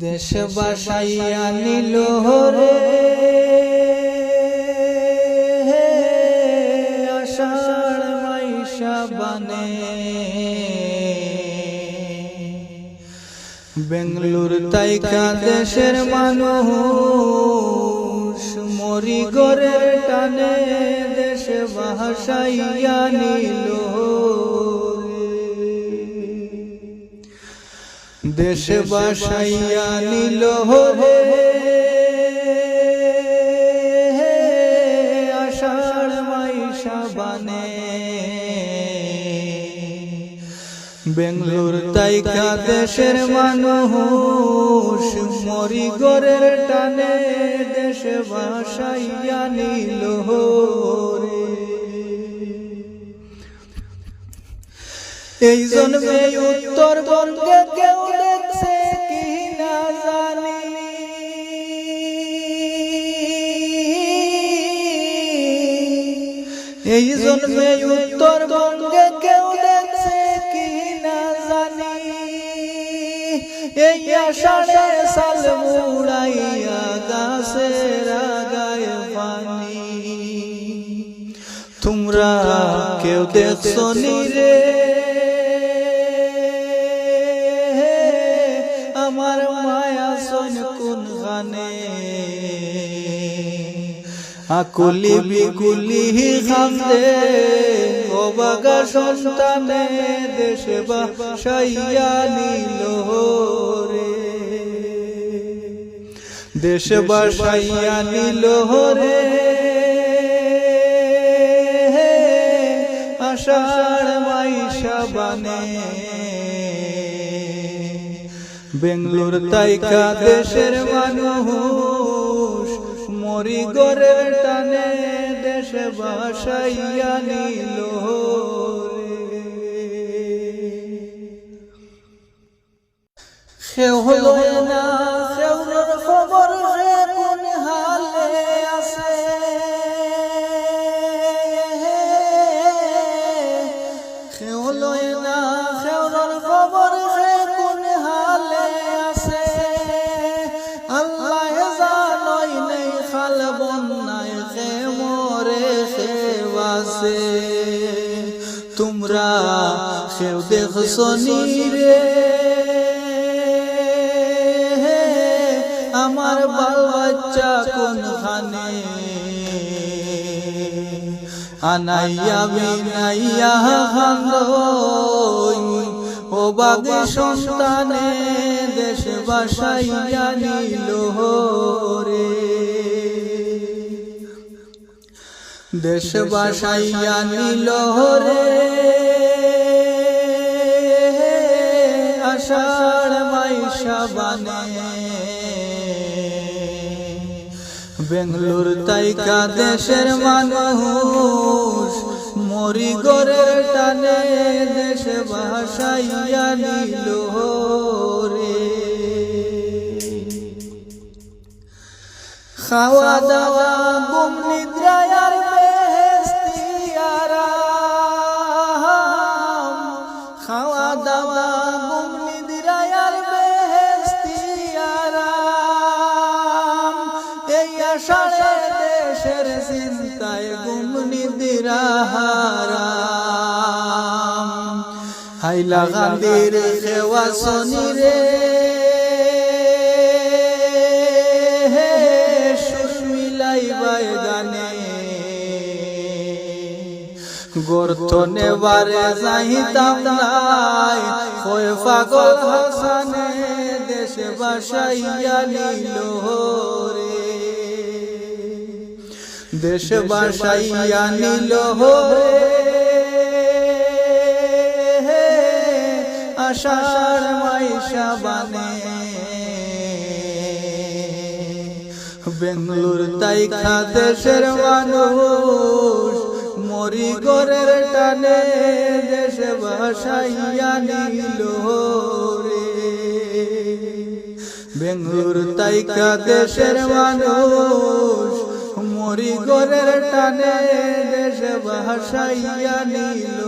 দেশ বাসাইয়া নিল রে আষাঢ় মাইশা বানে বেঙ্গলুর তাইকা দেশের মানুষ মরি গরের টানে দেশ বাসাইয়া নিল দেশ বাসাইয়া নিল রে। আষাঢ় মাইশা বানে। বেঙ্গলোর তাইকা দেশের মানুষ মরি গরের টানে দেশ বাসাইয়া নিল রে। এই জন্মে উত্তরবঙ্গে কেউ দেখছে কি না জানি। এই জন্মে উত্তরবঙ্গে কেউ দেখছে কি না জানি। এই আষাঢ়ে সাল মুড়াইয়া গাছের আগায় পানি। তোমরা কেউ দেখছ রে? আকুলি বিকুলি খান্দে অবাগা সন্তানে দেশে বাসাইয়া নিল রে। দেশ বাসাইয়া নিল রে। আষাঢ় মাইশা বানে। বেঙ্গলোর তাইকা দেশের মানুষ। মরি গরে টানে দেশে বাসাইয়া নিল সে হলো না তোমরা সেও দেখছ রে আমার বাল বাচ্চা কোনখানে? আনাইয়া বিনাইয়া খান্দ ও বাগে সন্তানে দেশ বাসাইয়া নিল রে। দেশ বাসাইয়া নিল রে আষাঢ় মাইশা বানে। বেঙ্গলোর তাইকা দেশের মানুষ, মরি গরের টানে দেশ ভাসাইয়া নিল রে খাওয়া দাওয়া গুম নিদ্রায় আষাঢ়ে দেশের চিন্তায় গুম নিদ্রা হারাম হাইলা গান্ধীর খেওয়া শনি রে। সুর মিলাই বাই গানে গর্ত নেবারে যাইতাম নাই। হয়ে হাসানে দেশে বাসাইয়া নিল রে। দেশ বাসাইয়া নিল রে আষাঢ় মাইশা বানে। বেঙ্গলোর তাইখা দেশের মানুষ মরি গরের টানে দেশ ভাসাইয়া নিল রে বেঙ্গলোর তাইকা দেশের মানুষ মরি গরের টানে দেশ ভাসাইয়া নিল।